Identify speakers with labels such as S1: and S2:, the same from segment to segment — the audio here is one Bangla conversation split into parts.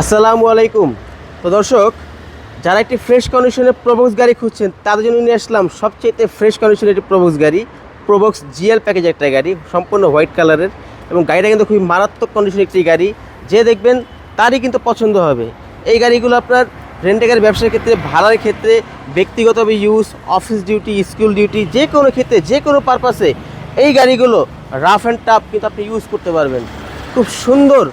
S1: আসসালামু আলাইকুম। তো দর্শক, যারা একটি ফ্রেশ কন্ডিশনের প্রবক্স গাড়ি খুঁজছেন, তাদের জন্য নিয়ে আসলাম সবচেয়ে ফ্রেশ কন্ডিশনের একটি প্রবক্স গাড়ি প্রবক্স জিএল প্যাকেজ একটা গাড়ি, সম্পূর্ণ হোয়াইট কালারের এবং গাড়িটা কিন্তু খুবই মারাত্মক কন্ডিশনের একটি গাড়ি। যে দেখবেন, তারই কিন্তু পছন্দ হবে। এই গাড়িগুলো আপনার রেন্টে গাড়ি ব্যবসার ক্ষেত্রে, ভাড়ার ক্ষেত্রে, ব্যক্তিগতভাবে use office duty school duty যে কোনো ক্ষেত্রে, যে কোনো পারপাসে এই গাড়িগুলো রাফ অ্যান্ড টাফ কিন্তু আপনি ইউজ করতে পারবেন। খুব সুন্দর,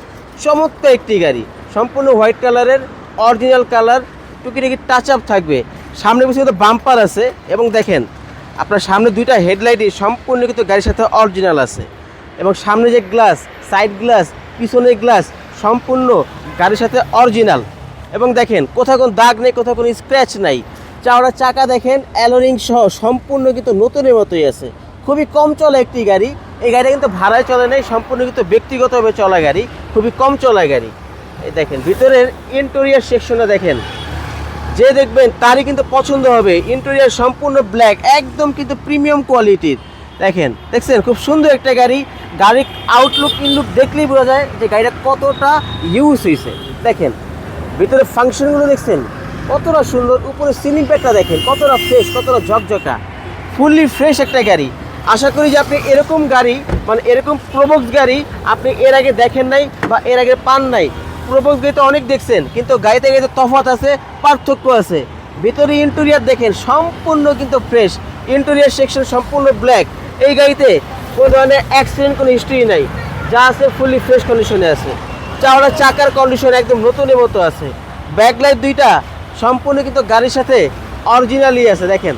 S1: চমৎকার একটি গাড়ি। সম্পূর্ণ হোয়াইট কালারের, অরিজিনাল কালার, টুকিটাকি টাচ আপ থাকবে। সামনে পিছনে কিন্তু বাম্পার আছে এবং দেখেন, আপনার সামনে দুইটা হেডলাইটই সম্পূর্ণ কিন্তু গাড়ির সাথে অরিজিনাল আছে। এবং সামনে যে গ্লাস সাইড গ্লাস পিছনের গ্লাস সম্পূর্ণ গাড়ির সাথে অরিজিনাল। এবং দেখেন, কোথাও কোনো দাগ নেই, কোথাও কোনো স্ক্র্যাচ নাই। চাওড়া চাকা দেখেন অ্যালোরিং সহ সম্পূর্ণ কিন্তু নতুনের মতোই আছে। খুবই কম চলা একটি গাড়ি। এই গাড়িটা কিন্তু ভাড়ায় চলে নেই, সম্পূর্ণ কিন্তু ব্যক্তিগতভাবে চলা গাড়ি। খুবই কম চলা গাড়ি। এই দেখেন, ভিতরের ইন্টেরিয়ার সেকশনে দেখেন। যে দেখবেন, তারই কিন্তু পছন্দ হবে। ইন্টেরিয়ার সম্পূর্ণ ব্ল্যাক একদম কিন্তু প্রিমিয়াম কোয়ালিটির দেখেন, দেখছেন? খুব সুন্দর একটা গাড়ি। গাড়ির আউটলুক ইনলুক দেখলেই বোঝা যায় যে গাড়িটা কতটা ইউজ হয়েছে দেখেন ভিতরে ফাংশনগুলো দেখছেন? কতটা সুন্দর। উপরে সিলিং প্যাকটা দেখেন, কতটা ফ্রেশ কতটা ঝকঝকা। ফুললি ফ্রেশ একটা গাড়ি। আশা করি যে আপনি এরকম গাড়ি মানে এরকম প্রবক্স গাড়ি আপনি এর আগে দেখেন নাই বা এর আগে পান নাই। প্রবক্স গাড়ি তো অনেক দেখছেন, কিন্তু গাড়িতে গাড়িতে তফাত আছে, পার্থক্য আছে। ভিতরে ইন্টেরিয়ার দেখেন, সম্পূর্ণ কিন্তু ফ্রেশ ইন্টেরিয়ার সেকশন সম্পূর্ণ ব্ল্যাক এই গাড়িতে কোনো ধরনের অ্যাক্সিডেন্ট কোনো হিস্ট্রি নাই। যা আছে ফুললি ফ্রেশ কন্ডিশনে আছে। চাওড়া চাকার কন্ডিশন একদম নতুনের মতো আছে। ব্যাকলাইট দুইটা, সম্পূর্ণ কিন্তু গাড়ির সাথে অরিজিনালি আছে, দেখেন।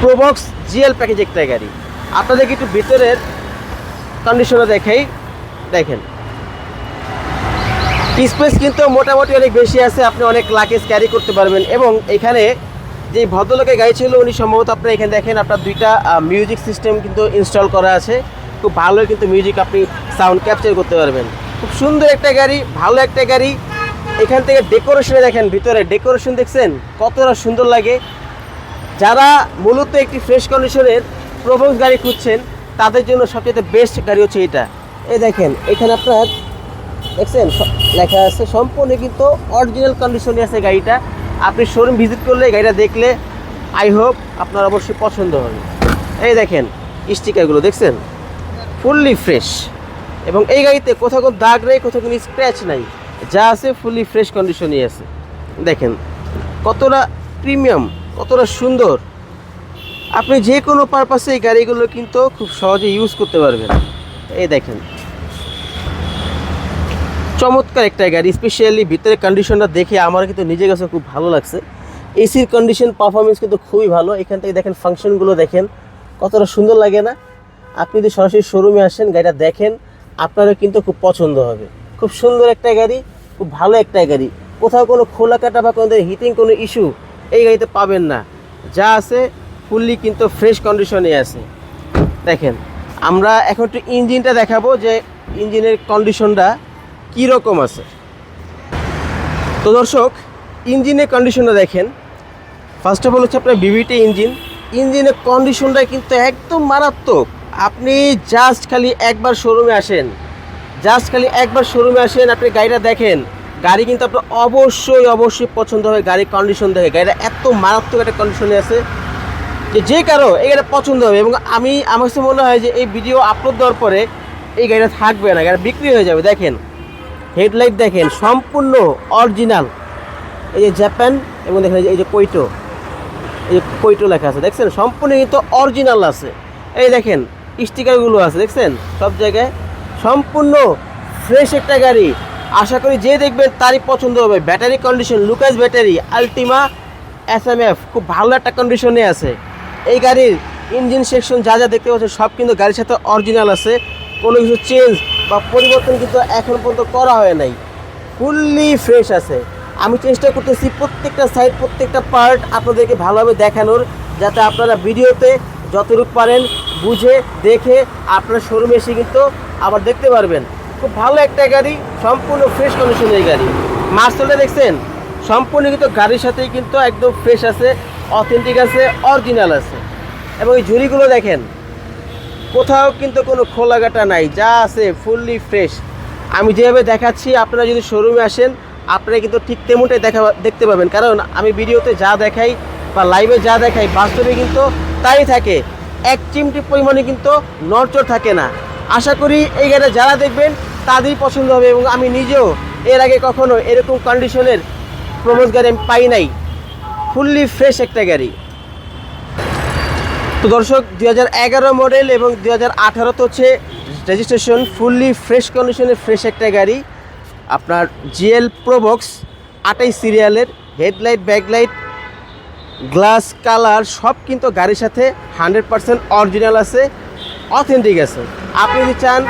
S1: প্রবক্স জিএল প্যাকেজ একটা গাড়ি। আপনাদেরকে একটু ভিতরের কন্ডিশনে দেখাই, দেখেন। স্পেস কিন্তু মোটামুটি অনেক বেশি আছে, আপনি অনেক লাগেজ ক্যারি করতে পারবেন। এবং এখানে যে ভদ্রলোকের গাড়ি ছিল, উনি সম্ভবত আপনার এখানে দেখেন, আপনার দুইটা মিউজিক সিস্টেম কিন্তু ইনস্টল করা আছে। খুব ভালো কিন্তু মিউজিক আপনি সাউন্ড ক্যাপচার করতে পারবেন। খুব সুন্দর একটা গাড়ি, ভালো একটা গাড়ি। এখান থেকে ডেকোরেশনে দেখেন, ভিতরে ডেকোরেশন দেখছেন, কতটা সুন্দর লাগে। যারা মূলত একটি ফ্রেশ কন্ডিশনের প্রবক্স গাড়ি খুঁজছেন, তাদের জন্য সবচেয়ে বেস্ট গাড়ি হচ্ছে এটা। এই দেখেন, এখানে আপনার দেখছেন লেখা আছে, সম্পূর্ণ কিন্তু অরিজিনাল কন্ডিশনে আছে গাড়িটা। আপনি শোরুম ভিজিট করলে গাড়িটা দেখলে আই হোপ আপনার অবশ্যই পছন্দ হবে। এই দেখেন স্টিকারগুলো দেখছেন? ফুললি ফ্রেশ এবং এই গাড়িতে কোথাও কোনো দাগ নেই, কোথাও কোনো স্ক্র্যাচ নাই। যা আছে ফুললি ফ্রেশ কন্ডিশনই আছে। দেখেন, কতটা প্রিমিয়াম কতটা সুন্দর। আপনি যে কোনো পারপাসে এই গাড়িগুলো কিন্তু খুব সহজে ইউজ করতে পারবেন। এই দেখেন। চমৎকার একটা গাড়ি স্পেশালি ভিতরে কন্ডিশনটা দেখে আমার কিন্তু নিজের কাছে খুব ভালো লাগছে। এসির কন্ডিশন পারফরমেন্স কিন্তু খুবই ভালো। এখান থেকে দেখেন ফাংশনগুলো দেখেন, কতটা সুন্দর লাগে না? আপনি যদি সরাসরি শোরুমে আসেন, গাড়িটা দেখেন, আপনারও কিন্তু খুব পছন্দ হবে। খুব সুন্দর একটা গাড়ি, খুব ভালো একটা গাড়ি। কোথাও কোনো খোলা কাটা বা কোনো হিটিং কোনো ইস্যু এই গাড়িতে পাবেন না। যা আছে ফুললি কিন্তু ফ্রেশ কন্ডিশনে আছে। দেখেন, আমরা এখন একটু ইঞ্জিনটা দেখাবো যে ইঞ্জিনের কন্ডিশনটা কী রকম আছে? তো দর্শক ইঞ্জিনের কন্ডিশনটা দেখেন। ফার্স্ট অফ অল হচ্ছে আপনার বিভিটি ইঞ্জিন ইঞ্জিনের কন্ডিশনটা কিন্তু একদম মারাত্মক। আপনি জাস্ট খালি একবার শোরুমে আসেন। জাস্ট খালি একবার শোরুমে আসেন, আপনি গাড়িটা দেখেন। গাড়ি কিন্তু আপনার অবশ্যই অবশ্যই পছন্দ হবে গাড়ির কন্ডিশন দেখে। গাড়িটা এত মারাত্মক একটা কন্ডিশনে আছে যে যে কারও এই গাড়িটা পছন্দ হবে। এবং আমি, আমার কাছে মনে হয় যে এই ভিডিও আপলোড দেওয়ার পরে এই গাড়িটা থাকবে না গাড়ি বিক্রি হয়ে যাবে। দেখেন হেডলাইট দেখেন, সম্পূর্ণ অরিজিনাল। এই যে জাপান এবং দেখেন এই যে- কৈটো এই যে কৈটো লেখা আছে, দেখছেন? সম্পূর্ণ কিন্তু অরিজিনাল আছে। এই দেখেন, স্টিকারগুলো আছে, দেখছেন? সব জায়গায়। সম্পূর্ণ ফ্রেশ একটা গাড়ি। আশা করি যে দেখবেন তারই পছন্দ হবে। Battery condition, Lucas battery, Ultima S M F, খুব ভালো একটা কন্ডিশনে আছে। এই গাড়ির ইঞ্জিন সেকশন যা যা দেখতে পাচ্ছেন, সব কিন্তু গাড়ির সাথে অরিজিনাল আছে। কোনো কিছু চেঞ্জ বা পরিবর্তন কিন্তু এখন পর্যন্ত করা হয় নাই। ফুললি ফ্রেশ আছে। আমি চেষ্টা করতেছি প্রত্যেকটা সাইড প্রত্যেকটা পার্ট আপনাদেরকে ভালোভাবে দেখানোর, যাতে আপনারা ভিডিওতে যতটুকু পারেন বুঝে, দেখে আপনার শোরুমে এসে কিন্তু আবার দেখতে পারবেন। খুব ভালো একটা গাড়ি, সম্পূর্ণ ফ্রেশ কন্ডিশনের গাড়ি। মার্সেলটা দেখছেন? সম্পূর্ণ কিন্তু গাড়ির সাথেই কিন্তু একদম ফ্রেশ আছে অথেন্টিক আছে অরিজিনাল আছে। এবং এই ঝুড়িগুলো দেখেন। কোথাও কিন্তু কোনো খোলাঘাটা নাই, যা আছে ফুললি ফ্রেশ আমি যেভাবে দেখাচ্ছি, আপনারা যদি শোরুমে আসেন, আপনারা কিন্তু ঠিক তেমনটাই দেখা, দেখতে পাবেন। কারণ আমি ভিডিওতে যা দেখাই বা লাইভে যা দেখাই, বাস্তবে কিন্তু তাই থাকে। এক চিমটি পরিমাণে কিন্তু নড়চড় থাকে না। আশা করি এই গাড়িটা যারা দেখবেন, তাদেরই পছন্দ হবে এবং আমি নিজেও এর আগে কখনো এরকম কন্ডিশনের প্রমোদ গাড়ি আমি পাই নাই। ফুললি ফ্রেশ একটা গাড়ি। তো দর্শক দু হাজার এগারো মডেল এবং দুই হাজার আঠারোতে হচ্ছে রেজিস্ট্রেশন ফুললি ফ্রেশ কন্ডিশনের ফ্রেশ একটা গাড়ি। আপনার জিএল প্রোবক্স আটাই সিরিয়ালের হেডলাইট ব্যাকলাইট গ্লাস কালার সব কিন্তু গাড়ির সাথে হান্ড্রেড পার্সেন্ট অরিজিনাল আছে অথেন্টিক আছে। আপনি যদি চান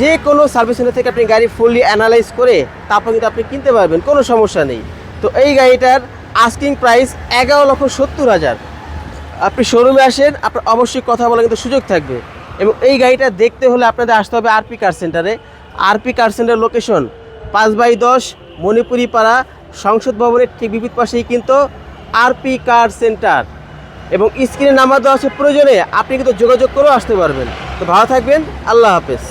S1: যে কোনো সার্ভিস সেন্টার থেকে আপনি গাড়ি ফুললি অ্যানালাইজ করে তারপর কিন্তু আপনি কিনতে পারবেন, কোনো সমস্যা নেই। তো এই গাড়িটার আস্কিং প্রাইস এগারো লক্ষ সত্তর হাজার। আপনি শোরুমে আসেন, আপনার অবশ্যই কথা বলার কিন্তু সুযোগ থাকবে। এবং এই গাড়িটা দেখতে হলে আপনাদের আসতে হবে আরপি কার সেন্টারে আরপি কার সেন্টার লোকেশন পাঁচ বাই দশ মণিপুরি পাড়া সংসদ ভবনের ঠিক বিপরীত পাশেই কিন্তু আরপি কার সেন্টার এবং স্ক্রিনে নাম্বার দেওয়া আছে প্রয়োজনে, আপনি কিন্তু যোগাযোগ করেও আসতে পারবেন। তো ভালো থাকবেন, আল্লাহ হাফেজ।